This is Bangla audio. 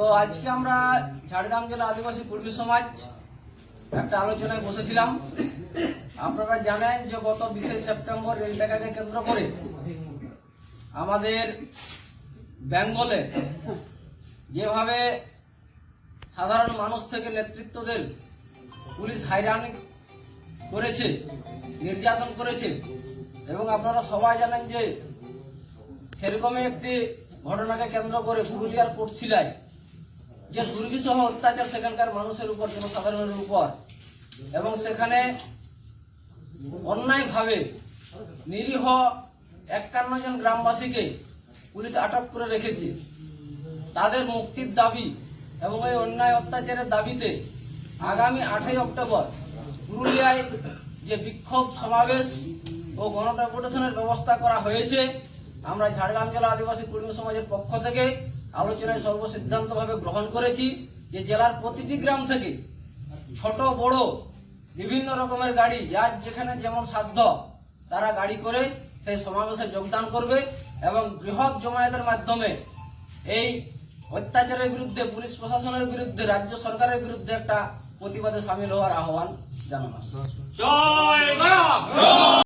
তো আজকে আমরা ঝাড়গ্রাম জেলা আদিবাসী কর্মী সমাজ একটা আলোচনায় বসেছিলাম। আপনারা জানেন যে গত বিশে সেপ্টেম্বর রেল টাকাকে কেন্দ্র করে আমাদের বেঙ্গলে যেভাবে সাধারণ মানুষ থেকে নেতৃত্বদের পুলিশ হাইরানি করেছে, নির্যাতন করেছে এবং আপনারা সবাই জানেন যে সেরকমই একটি ঘটনাকে কেন্দ্র করে পুরুলিয়ার কোটশিলায় যে দুর্বিষহ অত্যাচার সেখানকার মানুষের উপর, জনসাধারণের উপর। এবং সেখানে অন্যায়ভাবে নিরীহ একান্ন জন গ্রামবাসীকে পুলিশ আটক করে রেখেছে। তাদের মুক্তির দাবি এবং এই অন্যায় অত্যাচারের দাবিতে আগামী আটই অক্টোবর পুরুলিয়ায় যে বিক্ষোভ সমাবেশ ও গণডেপুটেশনের ব্যবস্থা করা হয়েছে, আমরা ঝাড়গ্রাম জেলা আদিবাসী কর্মী সমাজের পক্ষ থেকে আলোচনায় সর্বসিদ্ধান্তভাবে গ্রহণ করেছি যে জেলার প্রতিটি গ্রাম থেকে ছোট, বড়, বিভিন্ন রকমের গাড়ি, যার যেখানে যেমন সাধ্য, তারা গাড়ি করে সেই সমাবেশে যোগদান করবে এবং বৃহৎ জমায়েতের মাধ্যমে এই অত্যাচারের বিরুদ্ধে, পুলিশ প্রশাসনের বিরুদ্ধে, রাজ্য সরকারের বিরুদ্ধে একটা প্রতিবাদে সামিল হওয়ার আহ্বান জানানো